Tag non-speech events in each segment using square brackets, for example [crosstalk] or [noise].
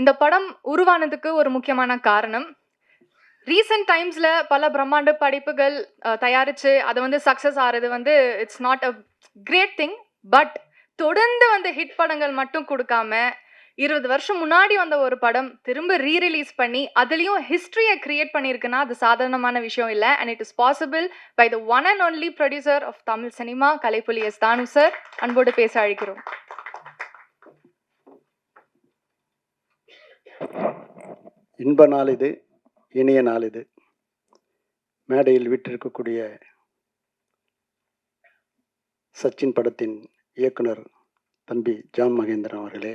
இந்த படம் உருவானதுக்கு ஒரு முக்கியமான காரணம். ரீசெண்ட் டைம்ஸில் பல பிரம்மாண்ட படைப்புகள் தயாரித்து அதை வந்து சக்ஸஸ் ஆகிறது வந்து it's not a great thing but தொடர்ந்து வந்து ஹிட் படங்கள் மட்டும் கொடுக்காம இருபது வருஷம் முன்னாடி வந்த ஒரு படம் திரும்ப ரீ ரிலீஸ் பண்ணி அதுலேயும் ஹிஸ்ட்ரியை கிரியேட் பண்ணியிருக்குன்னா அது சாதாரணமான விஷயம் இல்லை. And it is possible by the one and only producer of Tamil cinema Kalaipuli S. Thanu sir அன்போடு பேச அழைக்கிறோம். இன்ப நாள் இது இனிய நாள் இது மேடையில் விட்டிருக்கக்கூடிய சச்சின் படத்தின் இயக்குனர் தம்பி ஜான் மகேந்திரன் அவர்களே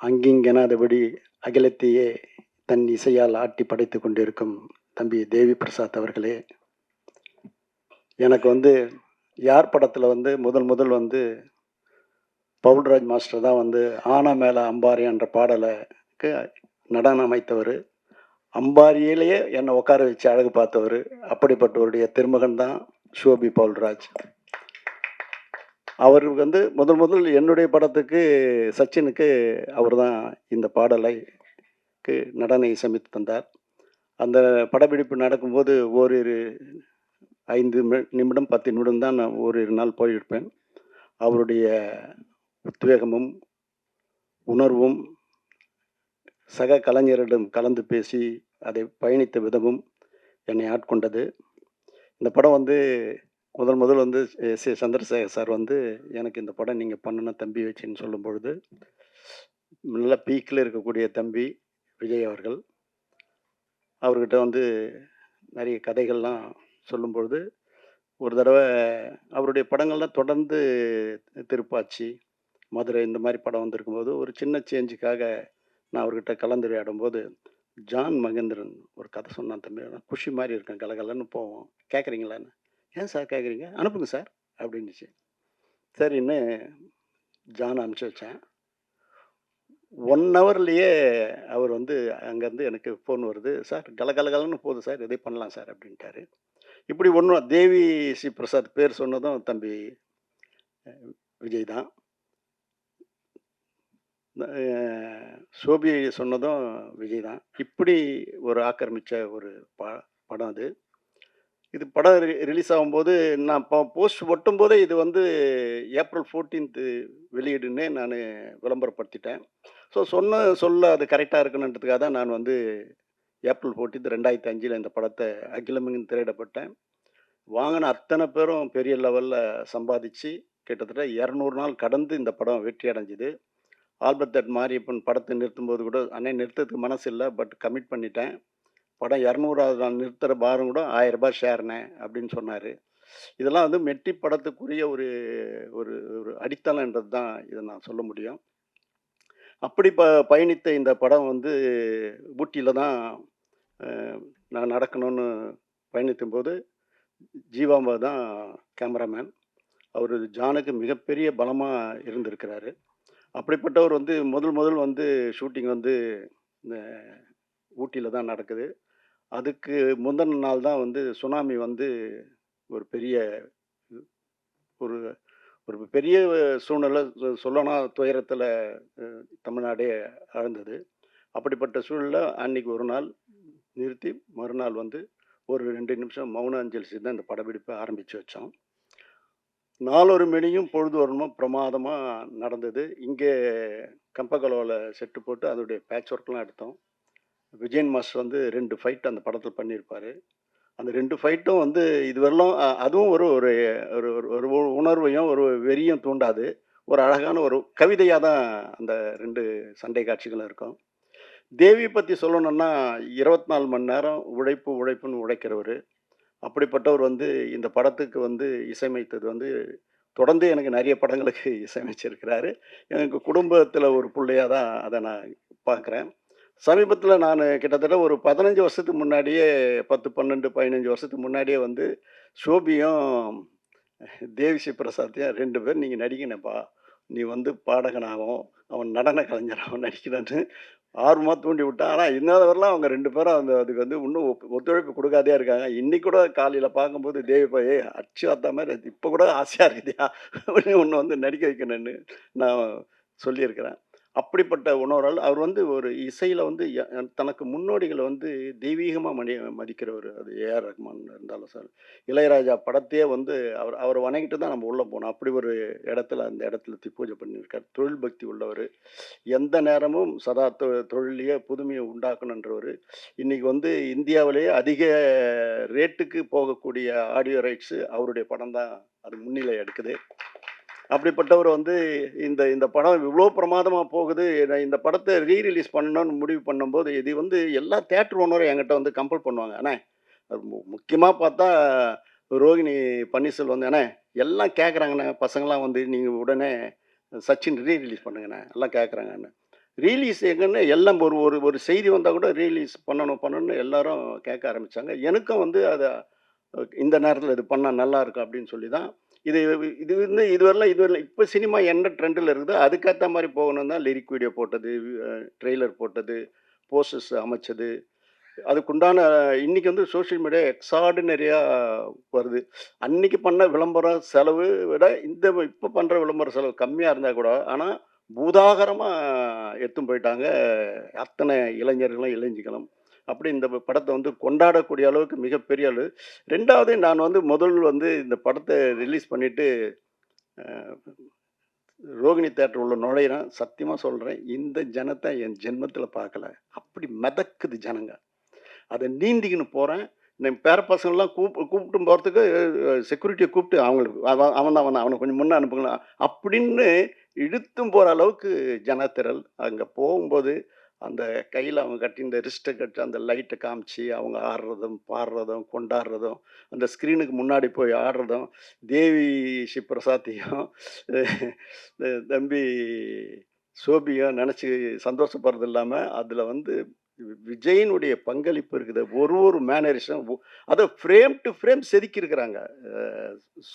அங்கிங்கெனாதபடி அகிலத்தையே தன் இசையால் ஆட்டி படைத்து கொண்டிருக்கும் தம்பி தேவி பிரசாத் அவர்களே எனக்கு வந்து யார் படத்தில் வந்து முதல் முதல் வந்து பவுல்ராஜ் மாஸ்டர் தான் வந்து ஆனா மேலே அம்பாரி என்ற பாடலுக்கு நடனம் அமைத்தவர். அம்பாரியிலேயே என்னை உட்கார வச்சு அழகு பார்த்தவர். அப்படிப்பட்டவருடைய திருமகன் தான் ஷோபி பவுல்ராஜ். அவர் வந்து முதல் முதல் என்னுடைய படத்துக்கு சச்சினுக்கு அவர் தான் இந்த பாடலைக்கு நடனை சமைத்து தந்தார். அந்த படப்பிடிப்பு நடக்கும்போது ஓரிரு ஐந்து நிமிடம் பத்து நிமிடம் தான் நான் ஓரிரு நாள் போயிருப்பேன். அவருடைய உத்வேகமும் உணர்வும் சக கலைஞரிடம் கலந்து பேசி அதை பயணித்த விதமும் என்னை ஆட்கொண்டது. இந்த படம் வந்து முதல் முதல் வந்து எஸ் ஏ சந்திரசேகர் சார் வந்து எனக்கு இந்த படம் நீங்கள் பண்ணணும் தம்பி வச்சுன்னு சொல்லும் பொழுது நல்ல பீக்கில் இருக்கக்கூடிய தம்பி விஜய் அவர்கள் அவர்கிட்ட வந்து நிறைய கதைகள்லாம் சொல்லும் பொழுது ஒரு தடவை அவருடைய படங்கள்லாம் தொடர்ந்து திருப்பாச்சி மதுரை இந்த மாதிரி படம் வந்திருக்கும்போது ஒரு சின்ன சேஞ்சுக்காக நான் அவர்கிட்ட கலந்துரையாடும் போது ஜான் மகேந்திரன் ஒரு கதை சொன்னான் தம்பி. நான் குஷி மாதிரி இருக்கேன் கலகலன்னு போவோம். கேட்குறீங்களான்னு ஏன் சார் கேட்குறீங்க அனுப்புங்க சார். அப்படின்னுச்சு. சரின்னு ஜான் அனுப்பிச்சி வச்சேன். ஒன் ஹவர்லேயே அவர் வந்து அங்கேருந்து எனக்கு ஃபோன் வருது. சார் கலகலகலன்னு போகுது சார். இதை பண்ணலாம் சார் அப்படின்ட்டாரு. இப்படி ஒன்றும் தேவி ஸ்ரீ பிரசாத் பேர் சொன்னதும் தம்பி விஜய் தான். சோபியை சொன்னதும் விஜய் தான். இப்படி ஒரு ஆக்கிரமித்த ஒரு ப படம் அது. இது படம் ரிலீஸ் ஆகும்போது நான் இப்போ போஸ்ட் ஒட்டும் போதே இது வந்து ஏப்ரல் ஃபோர்டீன்த்து வெளியிடுன்னு நான் விளம்பரப்படுத்திட்டேன். ஸோ சொன்ன சொல்ல அது கரெக்டாக இருக்கணுன்றதுக்காக தான் நான் வந்து ஏப்ரல் ஃபோர்டீன்த் ரெண்டாயிரத்தி அஞ்சில் இந்த படத்தை அகிலமெங்கும் திரையிடப்பட்டேன். வாங்கின அத்தனை பேரும் பெரிய லெவலில் சம்பாதிச்சு கிட்டத்தட்ட இரநூறு நாள் கடந்து இந்த படம் வெற்றி அடைஞ்சிது. ஆல்பர்ட் தட் மாரியப்பன் படத்தை நிறுத்தும்போது கூட அண்ணே நிறுத்தத்துக்கு மனசு இல்லை பட் கமிட் பண்ணிட்டேன். படம் இரநூறாவது நான் நிறுத்துகிற பாரம் கூட ஆயிரம் சேர்னேன் அப்படின்னு சொன்னார். இதெல்லாம் வந்து மெட்டி படத்துக்குரிய ஒரு ஒரு ஒரு அடித்தளன்றது தான் இதை நான் சொல்ல முடியும். அப்படி ப பயணித்த இந்த படம் வந்து ஊட்டியில் தான் நான் நடக்கணும்னு பயணித்தும் போது ஜீவாம்பா தான் கேமராமேன். அவர் ஜானுக்கு மிகப்பெரிய பலமாக இருந்திருக்கிறாரு. அப்படிப்பட்டவர் வந்து முதல் முதல் வந்து ஷூட்டிங் வந்து இந்த ஊட்டியில் தான் நடக்குது. அதுக்கு முந்தின நாள் தான் வந்து சுனாமி வந்து ஒரு பெரிய ஒரு ஒரு பெரிய சூழ்நிலை சொ- சொல்லனா துயரத்தில் தமிழ்நாடே ஆழ்ந்தது அப்படிப்பட்ட சூழலில் அன்னைக்கு ஒரு நாள் நிறுத்தி மறுநாள் வந்து ஒரு ரெண்டு நிமிஷம் மௌன அஞ்சலி செய்து தான் இந்த படப்பிடிப்பை ஆரம்பித்து வச்சோம். நாலொரு மணியும் பொழுது வரணும் பிரமாதமாக நடந்தது. இங்கே கம்பகலோவில் செட்டு போட்டு அதோடைய பேட்ச் ஒர்க்லாம் எடுத்தோம். விஜயன் மாஸ்டர் வந்து ரெண்டு ஃபைட் அந்த படத்தில் பண்ணியிருப்பார். அந்த ரெண்டு ஃபைட்டும் வந்து இதுவரையிலும் அதுவும் ஒரு ஒரு ஒரு ஒரு- உணர்வையும் ஒரு வெறியும் தூண்டாது. ஒரு அழகான ஒரு கவிதையாக தான் அந்த ரெண்டு சண்டை காட்சிகளும் இருக்கும். தேவி பற்றி சொல்லணுன்னா இருபத்தி நாலு மணி நேரம் உழைப்பு உழைப்புன்னு உழைக்கிறவர். அப்படிப்பட்டவர் வந்து இந்த படத்துக்கு வந்து இசையமைத்தது வந்து தொடர்ந்து எனக்கு நிறைய படங்களுக்கு [laughs] இசையமைச்சிருக்கிறாரு. எனக்கு குடும்பத்தில் ஒரு பிள்ளையாக தான் அதை நான் பார்க்குறேன். சமீபத்தில் நான் கிட்டத்தட்ட ஒரு பதினஞ்சு வருஷத்துக்கு முன்னாடியே பத்து பன்னெண்டு பதினஞ்சு வருஷத்துக்கு முன்னாடியே வந்து சோபியும் தேவிஸ்ரீ பிரசாத்தையும் ரெண்டு பேர் நீங்கள் நடிக்கணப்பா நீ வந்து பாடகனாகவும் அவன் நடன கலைஞராகவும் நடிக்கணும்னு ஆர்வமாக தூண்டி விட்டான் ஆனால் இன்னொருவரெலாம் அவங்க ரெண்டு பேரும் அந்த அதுக்கு வந்து இன்னும் ஒத்துழைப்பு கொடுக்காதே இருக்காங்க. இன்னைக்கு கூட காலையில் பார்க்கும்போது தேவி போய் அச்சு அத்த மாதிரி இப்போ கூட ஆசையாக இருக்குதியா? அப்படின்னு ஒன்று வந்து நடிக்க வைக்கணும்னு நான் சொல்லியிருக்கிறேன். அப்படிப்பட்ட உணர்வால் அவர் வந்து ஒரு இசையில் வந்து தனக்கு முன்னோடிகளை வந்து தெய்வீகமாக மணி மதிக்கிறவர். அது ஏஆர் ரஹ்மான் இருந்தாலும் சார். இளையராஜா படத்தையே வந்து அவர் அவர் வணங்கிட்டு தான் நம்ம உள்ளே போனோம். அப்படி ஒரு இடத்துல அந்த இடத்துல திப்பூஜை பண்ணியிருக்கார். தொழில் பக்தி உள்ளவர். எந்த நேரமும் சதா தொ தொழிலையே புதுமையை உண்டாக்கணுன்றவர். இன்றைக்கி வந்து இந்தியாவிலேயே அதிக ரேட்டுக்கு போகக்கூடிய ஆடியோ ரைட்ஸு அவருடைய படம் தான். அது முன்னிலை எடுக்குது. அப்படிப்பட்டவர் வந்து இந்த இந்த படம் இவ்வளோ பிரமாதமாக போகுது நான் இந்த படத்தை ரீ ரிலீஸ் பண்ணணும்னு முடிவு பண்ணும்போது இது வந்து எல்லா தேட்டர் ஓனரும் என்கிட்ட வந்து கம்பல் பண்ணுவாங்க. அண்ணே முக்கியமாக பார்த்தா ரோகிணி பன்னீர்செல்வம் வந்து அண்ணே எல்லாம் கேட்குறாங்கண்ணே பசங்களாம் வந்து நீங்கள் உடனே சச்சின் ரீ ரிலீஸ் பண்ணுங்கண்ணே எல்லாம் கேட்குறாங்கண்ணே ரீலீஸ் எங்கன்னு எல்லாம் ஒரு ஒரு ஒரு செய்தி வந்தால் கூட ரீலீஸ் பண்ணணும் பண்ணணும்னு எல்லாரும் கேட்க ஆரம்பித்தாங்க எனக்கும் வந்து அதை இந்த நேரத்தில் இது பண்ணால் நல்லா இருக்கும் அப்படின்னு சொல்லி தான் இது இது வந்து இதுவரெல்லாம் இதுவரைலாம் இப்போ சினிமா என்ன ட்ரெண்டில் இருக்குதோ அதுக்கேற்ற மாதிரி போகணும் தான் லிரிக் வீடியோ போட்டது ட்ரெய்லர் போட்டது போஸ்டர்ஸ் அமைச்சது. அதுக்குண்டான இன்னைக்கு வந்து சோஷியல் மீடியா எக்ஸார்டினரியாக வருது. அன்றைக்கி பண்ண விளம்பரம் செலவு விட இந்த இப்போ பண்ணுற விளம்பர செலவு கம்மியாக இருந்தால் கூட ஆனால் பூதாகரமாக எடுத்துன்னு போயிட்டாங்க அத்தனை இளைஞர்களும் இளைஞர்களும். அப்படி இந்த படத்தை வந்து கொண்டாடக்கூடிய அளவுக்கு மிகப்பெரிய அளவு. ரெண்டாவது நான் வந்து முதல் வந்து இந்த படத்தை ரிலீஸ் பண்ணிவிட்டு ரோகிணி தேட்டர் உள்ள நுழையிறேன். சத்தியமாக சொல்கிறேன் இந்த ஜனத்தை என் ஜென்மத்தில் பார்க்கல. அப்படி மிதக்குது ஜனங்க. அதை நீந்திக்கின்னு போகிறேன் இந்த பேர பசங்கள்லாம் கூப் கூப்பிட்டு போகிறதுக்கு செக்யூரிட்டியை கூப்பிட்டு அவங்களுக்கு அவன் அவன் தான் அவனை அவனை கொஞ்சம் முன்னே அனுப்புங்களா அப்படின்னு இழுத்தும் போகிற அளவுக்கு ஜனத்திரல் அங்கே போகும்போது அந்த கையில் அவங்க கட்டி இந்த ரிஸ்ட்டை கட்டி அந்த லைட்டை காமிச்சு அவங்க ஆடுறதும் பாடுறதும் கொண்டாடுறதும் அந்த ஸ்க்ரீனுக்கு முன்னாடி போய் ஆடுறதும் தேவி ஸ்ரீ தம்பி சோபியும் நினச்சி சந்தோஷப்படுறது இல்லாமல் அதில் வந்து விஜயினுடைய பங்களிப்பு இருக்குது. ஒரு ஒரு மேனரிசம் அதை ஃப்ரேம் டு ஃப்ரேம் செதுக்கியிருக்கிறாங்க.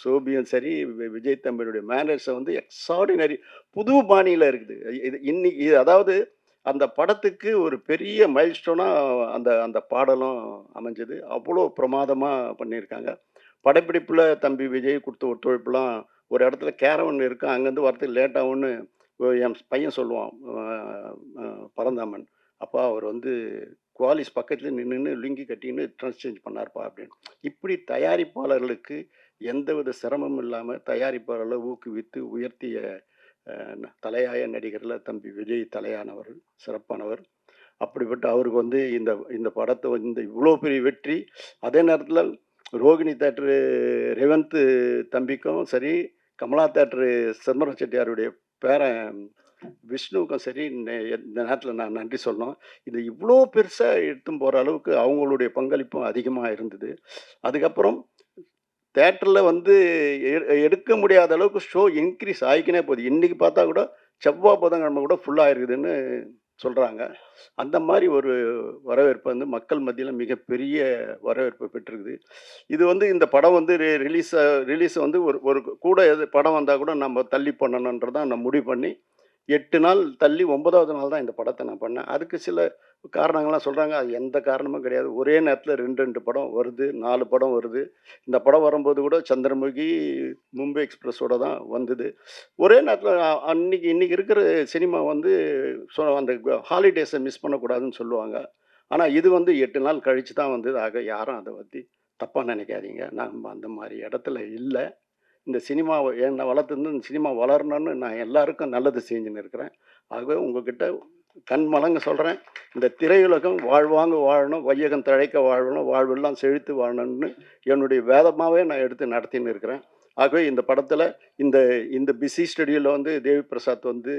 சோபியும் சரி விஜய் தம்பியினுடைய மேனரிசம் வந்து எக்ஸார்டினரி புது பாணியில் இருக்குது. இது இன்னைக்கு இது அதாவது அந்த படத்துக்கு ஒரு பெரிய மைல்ஸ்டோனாக அந்த அந்த பாடலும் அமைஞ்சது. அவ்வளோ பிரமாதமாக பண்ணியிருக்காங்க. படப்பிடிப்பில் தம்பி விஜய் கொடுத்த ஒத்துழைப்புலாம் ஒரு இடத்துல கேரவன் இருக்கும் அங்கேருந்து வரதுக்கு லேட் ஆகும்னு என் பையன் சொல்லுவான் பரந்தாமன். அப்பா அவர் வந்து குவாலிஸ் பக்கத்தில் நின்று லுங்கி கட்டின்னு ட்ரெஸ் சேஞ்ச் பண்ணார்ப்பா அப்படின்னு. இப்படி தயாரிப்பாளர்களுக்கு எந்தவித சிரமமும் இல்லாமல் தயாரிப்பாளர்களை ஊக்குவித்து உயர்த்திய தலையாய நடிகரில் தம்பி விஜய் தலையானவர் சிறப்பானவர். அப்படிப்பட்ட அவருக்கு வந்து இந்த இந்த படத்தை வந்து இந்த இவ்வளோ பெரிய வெற்றி. அதே நேரத்தில் ரோகிணி தேட்டரு ரேவந்த் தம்பிக்கும் சரி கமலா தேட்டரு சிதம்பரம் செட்டியாருடைய பேரன் விஷ்ணுவுக்கும் சரி இந்த நேரத்தில் நான் நன்றி சொல்லணும். இது இவ்வளோ பெருசாக எடுத்து போகிற அளவுக்கு அவங்களுடைய பங்களிப்பும் அதிகமாக இருந்தது. அதுக்கப்புறம் தேட்டரில் வந்து எ- எடுக்க முடியாத அளவுக்கு ஷோ இன்க்ரீஸ் ஆகிக்கினே போகுது. இன்றைக்கி பார்த்தா கூட செவ்வாய் புதன்கிழமை கூட ஃபுல்லாக இருக்குதுன்னு சொல்கிறாங்க அந்த மாதிரி ஒரு வரவேற்பு வந்து மக்கள் மத்தியில் மிகப்பெரிய வரவேற்பு பெற்றிருக்குது. இது வந்து இந்த படம் வந்து ரிலீஸ் ரிலீஸ் வந்து ஒரு ஒரு கூட எது படம் வந்தால் கூட நம்ம தள்ளி பண்ணணுன்றதான் நான் முடிவு பண்ணி எட்டு நாள் தள்ளி ஒன்பதாவது நாள் தான் இந்த படத்தை நான் பண்ணேன். அதுக்கு சில காரணங்கள்லாம் சொல்கிறாங்க அது எந்த காரணமும் கிடையாது. ஒரே நேரத்தில் ரெண்டு ரெண்டு படம் வருது நாலு படம் வருது. இந்த படம் வரும்போது கூட சந்திரமுகி மும்பை எக்ஸ்பிரஸோட தான் வந்தது. ஒரே நேரத்தில் அன்னைக்கு இன்னைக்கு இருக்கிற சினிமா வந்து சொ- அந்த ஹாலிடேஸை மிஸ் பண்ணக்கூடாதுன்னு சொல்லுவாங்க. ஆனால் இது வந்து எட்டு நாள் கழித்து தான் வந்தது. ஆக யாரும் அதை பற்றி தப்பாக நினைக்காதீங்க. நம்ம அந்த மாதிரி இடத்துல இல்லை. இந்த சினிமாவை என்னை வளர்த்துருந்து இந்த சினிமா வளரணும்னு நான் எல்லாருக்கும் நல்லது செஞ்சுன்னு இருக்கிறேன். ஆகவே உங்ககிட்ட கண் மலங்க சொல்கிறேன் இந்த திரையுலகம் வாழ்வாங்க வாழணும் வையகம் தழைக்க வாழணும் வாழ்வெல்லாம் செழித்து வாழணும்னு என்னுடைய வேதமாகவே நான் எடுத்து நடத்தின்னு இருக்கிறேன். ஆகவே இந்த படத்தில் இந்த இந்த பிஸி ஸ்டுடியோவில் வந்து தேவி பிரசாத் வந்து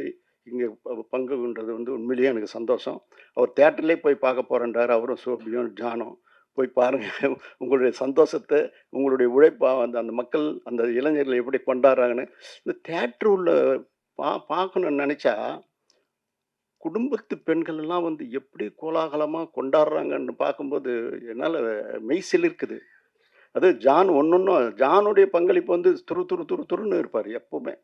இங்கே பங்கு கொண்டது வந்து உண்மையிலேயே எனக்கு சந்தோஷம். அவர் தேட்டர்லேயே போய் பார்க்க போகிறேன்றார் அவரும் சோபியும் ஜானும். போய் பாருங்கள் உங்களுடைய சந்தோஷத்தை உங்களுடைய உழைப்பா அந்த அந்த மக்கள் அந்த இளைஞர்கள் எப்படி கொண்டாடுறாங்கன்னு. இந்த தேட்ரு உள்ள பா பார்க்கணும்னு நினச்சா குடும்பத்து பெண்கள் எல்லாம் வந்து எப்படி கோலாகலமாக கொண்டாடுறாங்கன்னு பார்க்கும்போது என்னால் மெய் இருக்குது அது ஜான் ஒன்னொன்னும் ஜானுடைய பங்களிப்பு வந்து துரு துரு துரு துருன்னு இருப்பார் எப்பவுமே.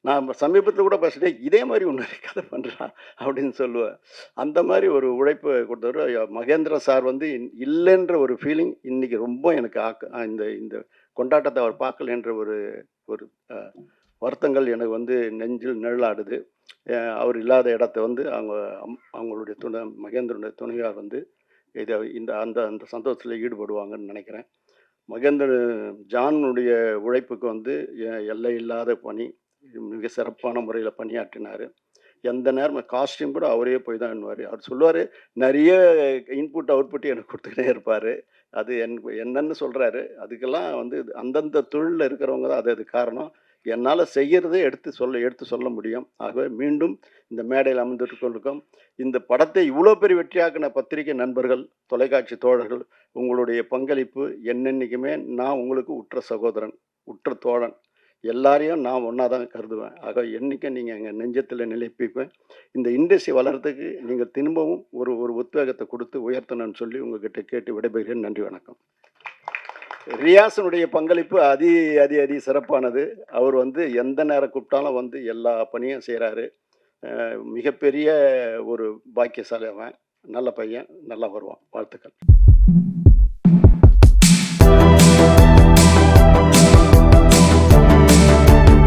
நான் சமீபத்தில் கூட பேசிட்டேன் இதே மாதிரி ஒன்று கதை பண்ணுறான் அப்படின்னு சொல்லுவேன். அந்த மாதிரி ஒரு உழைப்பு கொடுத்தவர் மகேந்திர சார் வந்து இன்- இல்லைன்ற ஒரு ஃபீலிங் இன்றைக்கி ரொம்ப எனக்கு ஆக்க இந்த இந்த கொண்டாட்டத்தை அவர் பார்க்கலன்ற ஒரு ஒரு வருத்தங்கள் எனக்கு வந்து நெஞ்சில் நிழலாடுது. அவர் இல்லாத இடத்த வந்து அவங்க அம்- அவங்களுடைய துணை மகேந்திரனுடைய துணையார் வந்து இதை இந்த அந்த அந்த சந்தோஷத்தில் ஈடுபடுவாங்கன்னு நினைக்கிறேன். மகேந்திர ஜானுடைய உழைப்புக்கு வந்து எல்லை இல்லாத பணி மிக சிறப்பான முறையில் பணியாற்றினார். எந்த நேரம் காஸ்டியூம் கூட அவரே போய் தான் பண்ணுவார் அவர் சொல்லுவார் நிறைய இன்புட் அவுட்புட் எனக்கு கொடுத்துக்கிட்டே இருப்பார். அது என் என்னன்னு சொல்கிறாரு அதுக்கெல்லாம் வந்து இது அந்தந்த தொழிலில் இருக்கிறவங்க தான் அது அது காரணம். என்னால் செய்கிறதே எடுத்து சொல்ல எடுத்து சொல்ல முடியும். ஆகவே மீண்டும் இந்த மேடையில் அமர்ந்துட்டு கொண்டிருக்கோம். இந்த படத்தை இவ்வளோ பெரிய வெற்றியாக்கின பத்திரிகை நண்பர்கள் தொலைக்காட்சி தோழர்கள் உங்களுடைய பங்களிப்பு என்னென்னைக்குமே நான் உங்களுக்கு உற்ற சகோதரன் உற்ற தோழன். எல்லாரையும் நான் ஒன்றா தான் கருதுவேன். ஆக என்றைக்கும் நீங்கள் எங்கள் நெஞ்சத்தில் நிலைப்பிப்பேன். இந்த இண்டஸ்ட்ரி வளர்கிறதுக்கு நீங்கள் திரும்பவும் ஒரு ஒரு உத்வேகத்தை கொடுத்து உயர்த்தணும்னு சொல்லி உங்ககிட்ட கேட்டு விடைபெறுகிறேன். நன்றி வணக்கம். ரியாசனுடைய பங்களிப்பு அதி அதி அதி சிறப்பானது. அவர் வந்து எந்த நேரம் கூப்பிட்டாலும் வந்து எல்லா பணியும் செய்கிறாரு மிகப்பெரிய ஒரு பாக்கியசாலி அவன். நல்ல பையன் நல்லா வருவான். வாழ்த்துக்கள்.